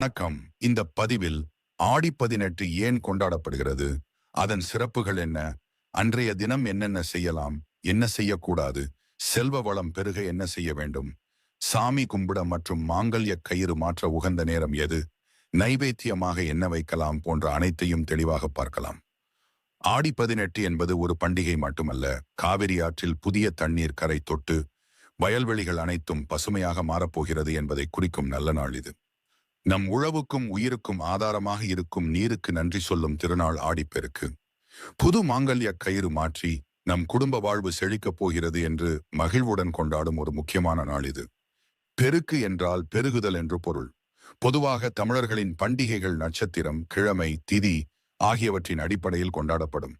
வணக்கம். இந்த பதிவில் ஆடி பதினெட்டு ஏன் கொண்டாடப்படுகிறது? அதன் சிறப்புகள் என்ன? அன்றைய தினம் என்னென்ன செய்யலாம்? என்ன செய்யக்கூடாது? செல்வ வளம் பெருக என்ன செய்ய வேண்டும்? சாமி கும்பிட மற்றும் மாங்கல்ய கயிறு மாற்ற உகந்த நேரம் எது? நைவேத்தியமாக என்ன வைக்கலாம் போன்ற அனைத்தையும் தெளிவாக பார்க்கலாம். ஆடி பதினெட்டு என்பது ஒரு பண்டிகை மட்டுமல்ல. காவிரி ஆற்றில் புதிய தண்ணீர் கரை தொட்டு வயல்வெளிகள் அனைத்தும் பசுமையாக மாறப்போகிறது என்பதை குறிக்கும் நல்ல நாள் இது. நம் உழவுக்கும் உயிருக்கும் ஆதாரமாக இருக்கும் நீருக்கு நன்றி சொல்லும் திருநாள் ஆடிப்பெருக்கு. புது மாங்கல்ய கயிறு மாற்றி நம் குடும்ப வாழ்வு செழிக்கப் போகிறது என்று மகிழ்வுடன் கொண்டாடும் ஒரு முக்கியமான நாள் இது. பெருக்கு என்றால் பெருகுதல் என்று பொருள். பொதுவாக தமிழர்களின் பண்டிகைகள் நட்சத்திரம் கிழமை திதி ஆகியவற்றின் அடிப்படையில் கொண்டாடப்படும்.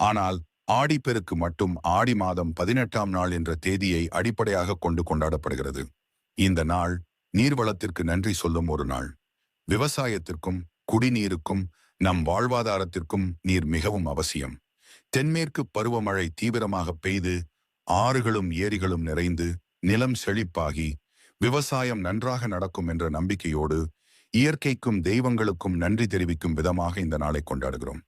ஆனால் ஆடிப்பெருக்கு மட்டும் ஆடி மாதம் பதினெட்டாம் நாள் என்ற தேதியை அடிப்படையாக கொண்டு கொண்டாடப்படுகிறது. இந்த நாள் நீர்வளத்திற்கு நன்றி சொல்லும் ஒரு நாள். விவசாயத்திற்கும் குடிநீருக்கும் நம் வாழ்வாதாரத்திற்கும் நீர் மிகவும் அவசியம். தென்மேற்கு பருவமழை தீவிரமாக பெய்து ஆறுகளும் ஏரிகளும் நிறைந்து நிலம் செழிப்பாகி விவசாயம் நன்றாக நடக்கும் என்ற நம்பிக்கையோடு இயற்கைக்கும் தெய்வங்களுக்கும் நன்றி தெரிவிக்கும் விதமாக இந்த நாளை கொண்டாடுகிறோம்.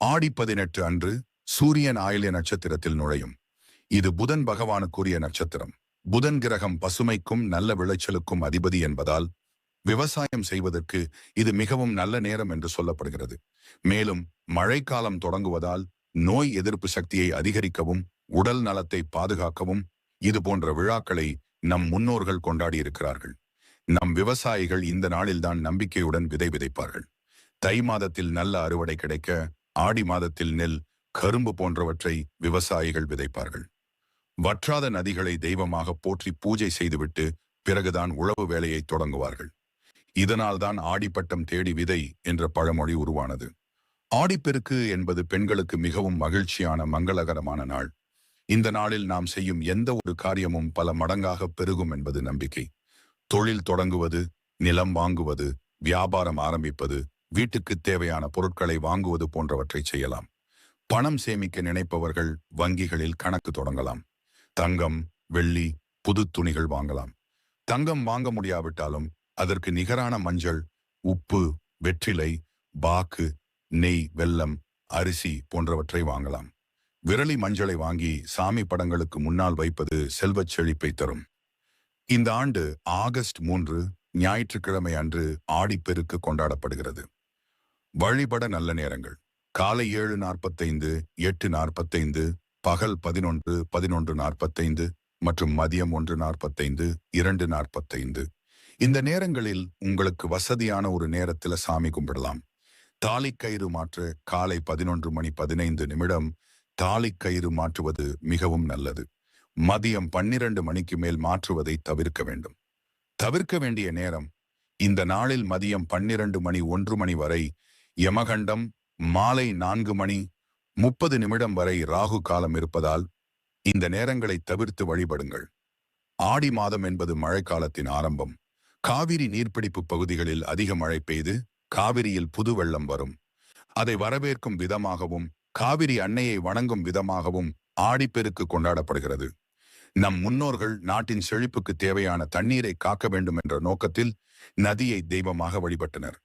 ஆடி பதினெட்டு அன்று சூரியன் ஆயிலிய நட்சத்திரத்தில் நுழையும். இது புதன் பகவானுக்குரிய நட்சத்திரம். புதன் கிரகம் பசுமைக்கும் நல்ல விளைச்சலுக்கும் அதிபதி என்பதால் விவசாயம் செய்வதற்கு இது மிகவும் நல்ல நேரம் என்று சொல்லப்படுகிறது. மேலும் மழைக்காலம் தொடங்குவதால் நோய் எதிர்ப்பு சக்தியை அதிகரிக்கவும் உடல் நலத்தை பாதுகாக்கவும் இது போன்ற விழாக்களை நம் முன்னோர்கள் கொண்டாடியிருக்கிறார்கள். நம் விவசாயிகள் இந்த நாளில்தான் நம்பிக்கையுடன் விதை விதைப்பார்கள். தை மாதத்தில் நல்ல அறுவடை கிடைக்க ஆடி மாதத்தில் நெல் கரும்பு போன்றவற்றை விவசாயிகள் விதைப்பார்கள். வற்றாத நதிகளை தெய்வமாக போற்றி பூஜை செய்துவிட்டு பிறகுதான் உழவு வேலையை தொடங்குவார்கள். இதனால்தான் ஆடிப்பட்டம் தேடி விதை என்ற பழமொழி உருவானது. ஆடிப்பெருக்கு என்பது பெண்களுக்கு மிகவும் மகிழ்ச்சியான மங்களகரமான நாள். இந்த நாளில் நாம் செய்யும் எந்த ஒரு காரியமும் பல மடங்காக பெருகும் என்பது நம்பிக்கை. தொழில் தொடங்குவது நிலம் வாங்குவது வியாபாரம் ஆரம்பிப்பது வீட்டுக்கு தேவையான பொருட்களை வாங்குவது போன்றவற்றை செய்யலாம். பணம் சேமிக்க நினைப்பவர்கள் வங்கிகளில் கணக்கு தொடங்கலாம். தங்கம் வெள்ளி புது துணிகள் வாங்கலாம். தங்கம் வாங்க முடியாவிட்டாலும் அதற்கு நிகரான மஞ்சள் உப்பு வெற்றிலை பாக்கு நெய் வெல்லம் அரிசி போன்றவற்றை வாங்கலாம். விரலி மஞ்சளை வாங்கி சாமி படங்களுக்கு முன்னால் வைப்பது செல்வச் செழிப்பை தரும். இந்த ஆண்டு ஆகஸ்ட் மூன்று ஞாயிற்றுக்கிழமை அன்று ஆடிப்பெருக்கு கொண்டாடப்படுகிறது. வழிபட நல்ல நேரங்கள். காலை ஏழு நாற்பத்தைந்து எட்டு நாற்பத்தைந்து பகல் பதினொன்று பதினொன்று நாற்பத்தைந்து மற்றும் மதியம் ஒன்று நாற்பத்தைந்து இரண்டு நாற்பத்தைந்து. இந்த நேரங்களில் உங்களுக்கு வசதியான ஒரு நேரத்தில் சாமி கும்பிடலாம். தாலிக்கயிறு மாற்ற காலை பதினொன்று மணி பதினைந்து நிமிடம் தாலிக்கயிறு மாற்றுவது மிகவும் நல்லது. மதியம் பன்னிரண்டு மணிக்கு மேல் மாற்றுவதை தவிர்க்க வேண்டும். தவிர்க்க வேண்டிய நேரம் இந்த நாளில் மதியம் பன்னிரண்டு மணி ஒன்று மணி வரை யமகண்டம் மாலை நான்கு மணி முப்பது நிமிடம் வரை ராகு காலம் இருப்பதால் இந்த நேரங்களை தவிர்த்து வழிபடுங்கள். ஆடி மாதம் என்பது மழைக்காலத்தின் ஆரம்பம். காவிரி நீர்ப்பிடிப்பு பகுதிகளில் அதிக மழை பெய்து காவிரியில் புது வெள்ளம் வரும். அதை வரவேற்கும் விதமாகவும் காவிரி அன்னையை வணங்கும் விதமாகவும் ஆடிப்பெருக்கு கொண்டாடப்படுகிறது. நம் முன்னோர்கள் நாட்டின் செழிப்புக்கு தேவையான தண்ணீரை காக்க வேண்டும் என்ற நோக்கத்தில் நதியை தெய்வமாக வழிபட்டனர்.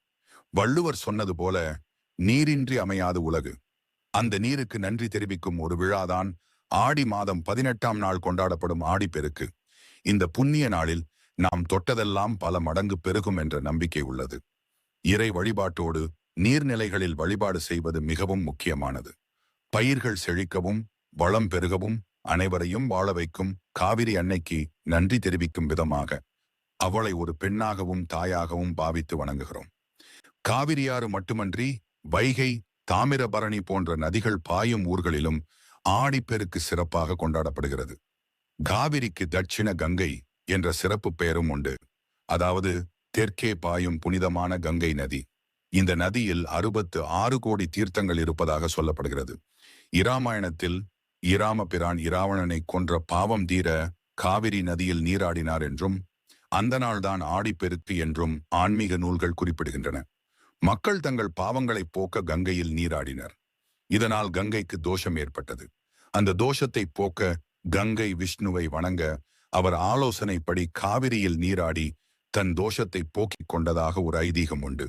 வள்ளுவர் சொன்னது போல நீரின்றி அமையாது உலகு. அந்த நீருக்கு நன்றி தெரிவிக்கும் ஒரு விழாதான் ஆடி மாதம் பதினெட்டாம் நாள் கொண்டாடப்படும் ஆடிப்பெருக்கு. இந்த புண்ணிய நாளில் நாம் தொட்டதெல்லாம் பல மடங்கு பெருகும் என்ற நம்பிக்கை உள்ளது. இறை வழிபாட்டோடு நீர்நிலைகளில் வழிபாடு செய்வது மிகவும் முக்கியமானது. பயிர்கள் செழிக்கவும் வளம் பெருகவும் அனைவரையும் வாழ வைக்கும் காவிரி அன்னைக்கு நன்றி தெரிவிக்கும் விதமாக அவளை ஒரு பெண்ணாகவும் தாயாகவும் பாவித்து வணங்குகிறோம். காவிரியாறு மட்டுமன்றி வைகை தாமிரபரணி போன்ற நதிகள் பாயும் ஊர்களிலும் ஆடிப்பெருக்கு சிறப்பாக கொண்டாடப்படுகிறது. காவிரிக்கு தட்சிண கங்கை என்ற சிறப்பு பெயரும் உண்டு. அதாவது தெற்கே பாயும் புனிதமான கங்கை நதி. இந்த நதியில் அறுபத்து ஆறு கோடி தீர்த்தங்கள் இருப்பதாக சொல்லப்படுகிறது. இராமாயணத்தில் இராம பிரான் இராவணனை கொன்ற பாவம் தீர காவிரி நதியில் நீராடினார் என்றும் அந்த நாள்தான் ஆடிப்பெருக்கு என்றும் ஆன்மீக நூல்கள் குறிப்பிடுகின்றன. மக்கள் தங்கள் பாவங்களை போக்க கங்கையில் நீராடினர். இதனால் கங்கைக்கு தோஷம் ஏற்பட்டது. அந்த தோஷத்தை போக்க கங்கை விஷ்ணுவை வணங்க அவர் ஆலோசனைப்படி காவிரியில் நீராடி தன் தோஷத்தை போக்கிக் கொண்டதாக ஒரு ஐதீகம் உண்டு.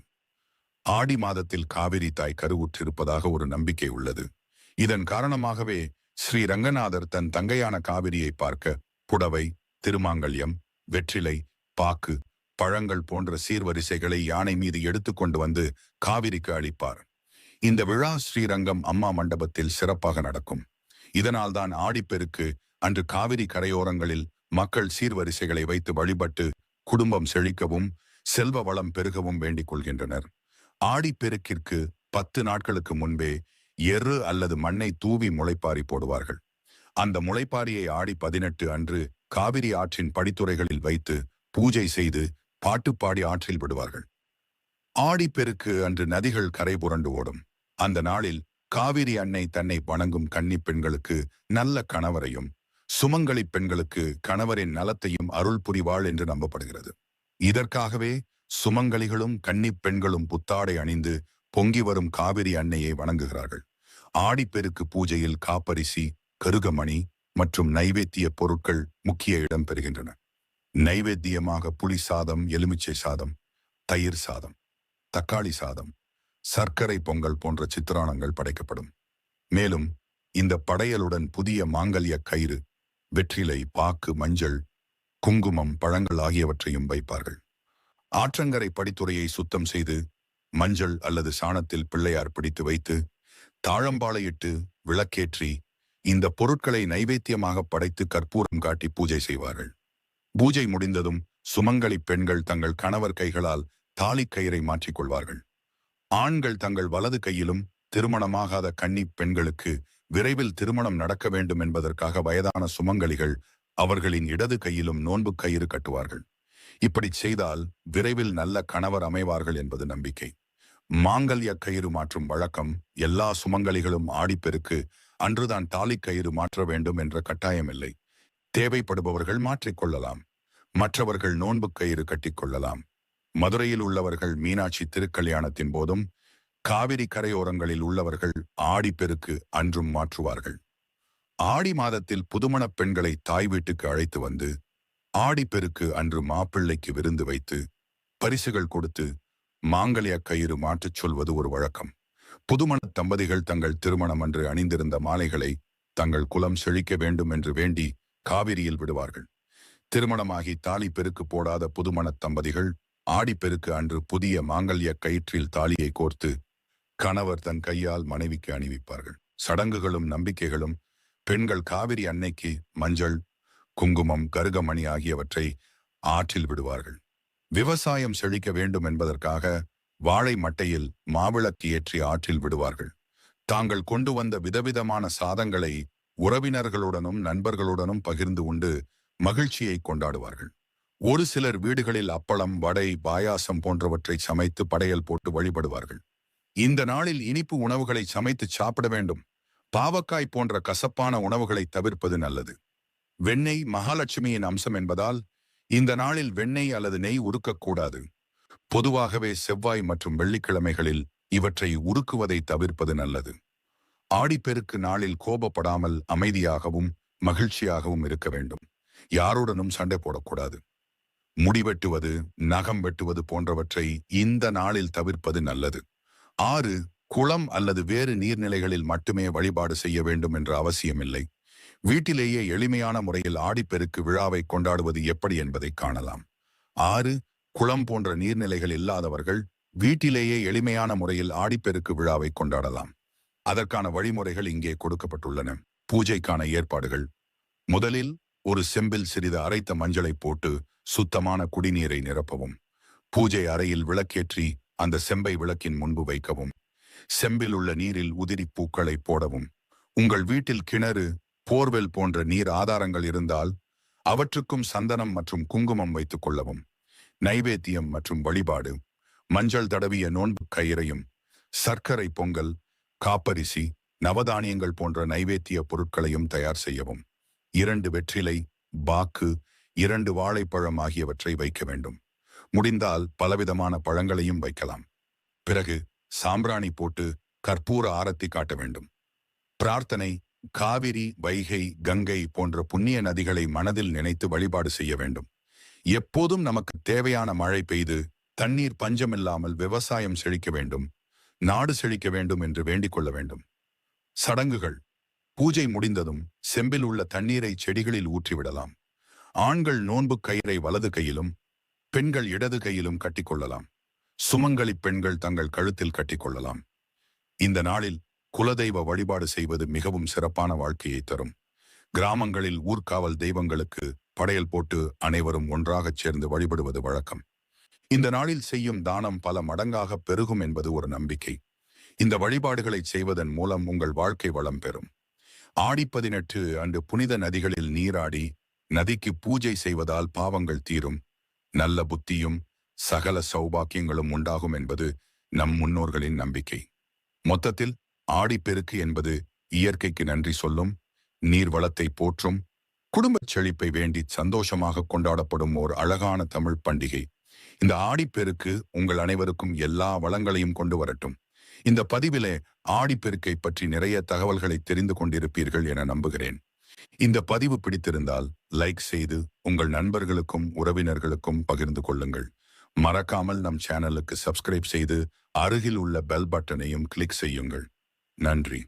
ஆடி மாதத்தில் காவிரி தாய் கருவுற்றிருப்பதாக ஒரு நம்பிக்கை உள்ளது. இதன் காரணமாகவே ஸ்ரீ ரங்கநாதர் தன் தங்கையான காவிரியை பார்க்க புடவை திருமாங்கல்யம் வெற்றிலை பாக்கு பழங்கள் போன்ற சீர்வரிசைகளை யானை மீது எடுத்துக்கொண்டு வந்து காவிரிக்கு அளிப்பார். இந்த விழா ஸ்ரீரங்கம் அம்மா மண்டபத்தில் சிறப்பாக நடக்கும். இதனால்தான் ஆடிப்பெருக்கு அன்று காவிரி கரையோரங்களில் மக்கள் சீர்வரிசைகளை வைத்து வழிபட்டு குடும்பம் செழிக்கவும் செல்வ வளம் பெருகவும் வேண்டிக் கொள்கின்றனர். ஆடிப்பெருக்கிற்கு பத்து நாட்களுக்கு முன்பே எரு அல்லது மண்ணை தூவி முளைப்பாரி போடுவார்கள். அந்த முளைப்பாரியை ஆடி பதினெட்டு அன்று காவிரி ஆற்றின் படித்துறைகளில் வைத்து பூஜை செய்து பாட்டு பாடி ஆற்றில் விடுவார்கள். ஆடிப்பெருக்கு அன்று நதிகள் கரை புரண்டு ஓடும். அந்த நாளில் காவிரி அன்னை தன்னை வணங்கும் கன்னி பெண்களுக்கு நல்ல கணவரையும் சுமங்கலி பெண்களுக்கு கணவரின் நலத்தையும் அருள் புரிவாள் என்று நம்பப்படுகிறது. இதற்காகவே சுமங்கலிகளும் கன்னி பெண்களும் புத்தாடை அணிந்து பொங்கி வரும் காவிரி அன்னையை வணங்குகிறார்கள். ஆடிப்பெருக்கு பூஜையில் காப்பரிசி கருகமணி மற்றும் நைவேத்திய பொருட்கள் முக்கிய இடம் பெறுகின்றன. நைவேத்தியமாக புளி சாதம் எலுமிச்சை சாதம் தயிர் சாதம் தக்காளி சாதம் சர்க்கரை பொங்கல் போன்ற சித்திரானங்கள் படைக்கப்படும். மேலும் இந்த படையலுடன் புதிய மாங்கல்ய கயிறு வெற்றிலை பாக்கு மஞ்சள் குங்குமம் பழங்கள் ஆகியவற்றையும் வைப்பார்கள். ஆற்றங்கரை படித்துறையை சுத்தம் செய்து மஞ்சள் அல்லது சாணத்தில் பிள்ளையார் பிடித்து வைத்து தாழம்பாளையிட்டு விளக்கேற்றி இந்த பொருட்களை நைவேத்தியமாக படைத்து கற்பூரம் காட்டி பூஜை செய்வார்கள். பூஜை முடிந்ததும் சுமங்கலி பெண்கள் தங்கள் கணவர் கைகளால் தாலிக் கயிறை மாற்றிக்கொள்வார்கள். ஆண்கள் தங்கள் வலது கையிலும் திருமணமாகாத கன்னி பெண்களுக்கு விரைவில் திருமணம் நடக்க வேண்டும் என்பதற்காக வயதான சுமங்கலிகள் அவர்களின் இடது கையிலும் நோன்பு கயிறு கட்டுவார்கள். இப்படி செய்தால் விரைவில் நல்ல கணவர் அமைவார்கள் என்பது நம்பிக்கை. மாங்கல்ய கயிறு மாற்றும் வழக்கம் எல்லா சுமங்கலிகளும் ஆடிப்பெருக்கு அன்றுதான் தாலி கயிறு மாற்ற வேண்டும் என்ற கட்டாயமில்லை. தேவைப்படுபவர்கள் மாற்றிக்கொள்ளலாம் மற்றவர்கள் நோன்பு கயிறு கட்டிக்கொள்ளலாம் மதுரையில் உள்ளவர்கள் மீனாட்சி திருக்கல்யாணத்தின் போதும் காவிரி கரையோரங்களில் உள்ளவர்கள் ஆடிப்பெருக்கு அன்றும் மாற்றுவார்கள். ஆடி மாதத்தில் புதுமணப் பெண்களை தாய் வீட்டுக்கு அழைத்து வந்து ஆடிப்பெருக்கு அன்று மாப்பிள்ளைக்கு விருந்து வைத்து பரிசுகள் கொடுத்து மாங்கல்ய கயிறு மாற்றச் சொல்வது ஒரு வழக்கம். புதுமண தம்பதிகள் தங்கள் திருமணம் அன்று அணிந்திருந்த மாலைகளை தங்கள் குலம் செழிக்க வேண்டும் என்று வேண்டி காவிரியில் விடுவார்கள். திருமணமாகி தாலி பெருக்கு போடாத புதுமணத் தம்பதிகள் ஆடிப்பெருக்கு அன்று புதிய மாங்கல்ய கயிற்றில் தாலியை கோர்த்து கணவர் தன் கையால் மனைவிக்கு அணிவிப்பார்கள். சடங்குகளும் நம்பிக்கைகளும் பெண்கள் காவிரி அன்னைக்கு மஞ்சள் குங்குமம் கருகமணி ஆகியவற்றை ஆற்றில் விடுவார்கள். விவசாயம் செழிக்க வேண்டும் என்பதற்காக வாழை மட்டையில் மாவிளக்கு ஏற்றி ஆற்றில் விடுவார்கள். தாங்கள் கொண்டு வந்த விதவிதமான சாதங்களை உறவினர்களுடனும் நண்பர்களுடனும் பகிர்ந்து உண்டு மகிழ்ச்சியை கொண்டாடுவார்கள். ஒரு சிலர் வீடுகளில் அப்பளம் வடை பாயாசம் போன்றவற்றை சமைத்து படையல் போட்டு வழிபடுவார்கள். இந்த நாளில் இனிப்பு உணவுகளை சமைத்து சாப்பிட வேண்டும். பாவக்காய் போன்ற கசப்பான உணவுகளை தவிர்ப்பது நல்லது. வெண்ணெய் மகாலட்சுமியின் அம்சம் என்பதால் இந்த நாளில் வெண்ணெய் அல்லது நெய் உருக்கக்கூடாது. பொதுவாகவே செவ்வாய் மற்றும் வெள்ளிக்கிழமைகளில் இவற்றை உருக்குவதை தவிர்ப்பது நல்லது. ஆடிப்பெருக்கு நாளில் கோபப்படாமல் அமைதியாகவும் மகிழ்ச்சியாகவும் இருக்க வேண்டும். யாருடனும் சண்டை போடக்கூடாது. முடி வெட்டுவது நகம் வெட்டுவது போன்றவற்றை இந்த நாளில் தவிர்ப்பது நல்லது. ஆறு குளம் அல்லது வேறு நீர்நிலைகளில் மட்டுமே வழிபாடு செய்ய வேண்டும் என்ற அவசியமில்லை. வீட்டிலேயே எளிமையான முறையில் ஆடிப்பெருக்கு விழாவை கொண்டாடுவது எப்படி என்பதை காணலாம். ஆறு குளம் போன்ற நீர்நிலைகள் இல்லாதவர்கள் வீட்டிலேயே எளிமையான முறையில் ஆடிப்பெருக்கு விழாவை கொண்டாடலாம். அதற்கான வழிமுறைகள் இங்கே கொடுக்கப்பட்டுள்ளன. பூஜைக்கான ஏற்பாடுகள். முதலில் ஒரு செம்பில் சிறிது அரைத்த மஞ்சளை போட்டு சுத்தமான குடிநீரை நிரப்பவும். பூஜை அறையில் விளக்கேற்றி அந்த செம்பை விளக்கின் முன்பு வைக்கவும். செம்பில் உள்ள நீரில் உதிரி பூக்களை போடவும். உங்கள் வீட்டில் கிணறு போர்வெல் போன்ற நீர் ஆதாரங்கள் இருந்தால் அவற்றுக்கும் சந்தனம் மற்றும் குங்குமம் வைத்துக் கொள்ளவும். நைவேத்தியம் மற்றும் வழிபாடு மஞ்சள் தடவிய நோன்பு கயிறையும் சர்க்கரை பொங்கல் காப்பரிசி நவதானியங்கள் போன்ற நைவேத்திய பொருட்களையும் தயார் செய்யவும். இரண்டு வெற்றிலை பாக்கு இரண்டு வாழைப்பழம் ஆகியவற்றை வைக்க வேண்டும். முடிந்தால் பலவிதமான பழங்களையும் வைக்கலாம். பிறகு சாம்பிராணி போட்டு கற்பூர ஆரத்தி காட்ட வேண்டும். பிரார்த்தனை காவிரி வைகை கங்கை போன்ற புண்ணிய நதிகளை மனதில் நினைத்து வழிபாடு செய்ய வேண்டும். எப்போதும் நமக்கு தேவையான மழை பெய்து தண்ணீர் பஞ்சமில்லாமல் விவசாயம் செழிக்க வேண்டும். நாடு செழிக்க வேண்டும் என்று வேண்டிக் கொள்ள வேண்டும். சடங்குகள். பூஜை முடிந்ததும் செம்பில் உள்ள தண்ணீரை செடிகளில் ஊற்றிவிடலாம். ஆண்கள் நோன்பு கயிறை வலது கையிலும் பெண்கள் இடது கையிலும் கட்டிக்கொள்ளலாம். சுமங்கலி பெண்கள் தங்கள் கழுத்தில் கட்டிக்கொள்ளலாம். இந்த நாளில் குலதெய்வ வழிபாடு செய்வது மிகவும் சிறப்பான வாழ்க்கையை தரும். கிராமங்களில் ஊர்காவல் தெய்வங்களுக்கு படையல் போட்டு அனைவரும் ஒன்றாகச் சேர்ந்து வழிபடுவது வழக்கம். இந்த நாளில் செய்யும் தானம் பல மடங்காக பெருகும் என்பது ஒரு நம்பிக்கை. இந்த வழிபாடுகளை செய்வதன் மூலம் உங்கள் வாழ்க்கை வளம் பெறும். ஆடி பதினெட்டு அன்று புனித நதிகளில் நீராடி நதிக்கு பூஜை செய்வதால் பாவங்கள் தீரும். நல்ல புத்தியும் சகல சௌபாக்கியங்களும் உண்டாகும் என்பது நம் முன்னோர்களின் நம்பிக்கை. மொத்தத்தில் ஆடிப்பெருக்கு என்பது இயற்கைக்கு நன்றி சொல்லும் நீர்வளத்தை போற்றும் குடும்பச் செழிப்பை வேண்டி சந்தோஷமாக கொண்டாடப்படும் ஓர் அழகான தமிழ் பண்டிகை. இந்த ஆடிப்பெருக்கு உங்கள் அனைவருக்கும் எல்லா வளங்களையும் கொண்டு வரட்டும். இந்த பதிவிலே ஆடிப்பெருக்கை பற்றி நிறைய தகவல்களை தெரிந்து கொண்டிருப்பீர்கள் என நம்புகிறேன். இந்த பதிவு பிடித்திருந்தால் லைக் செய்து உங்கள் நண்பர்களுக்கும் உறவினர்களுக்கும் பகிர்ந்து கொள்ளுங்கள். மறக்காமல் நம் சேனலுக்கு சப்ஸ்கிரைப் செய்து அருகில் உள்ள பெல் பட்டனையும் கிளிக் செய்யுங்கள். நன்றி.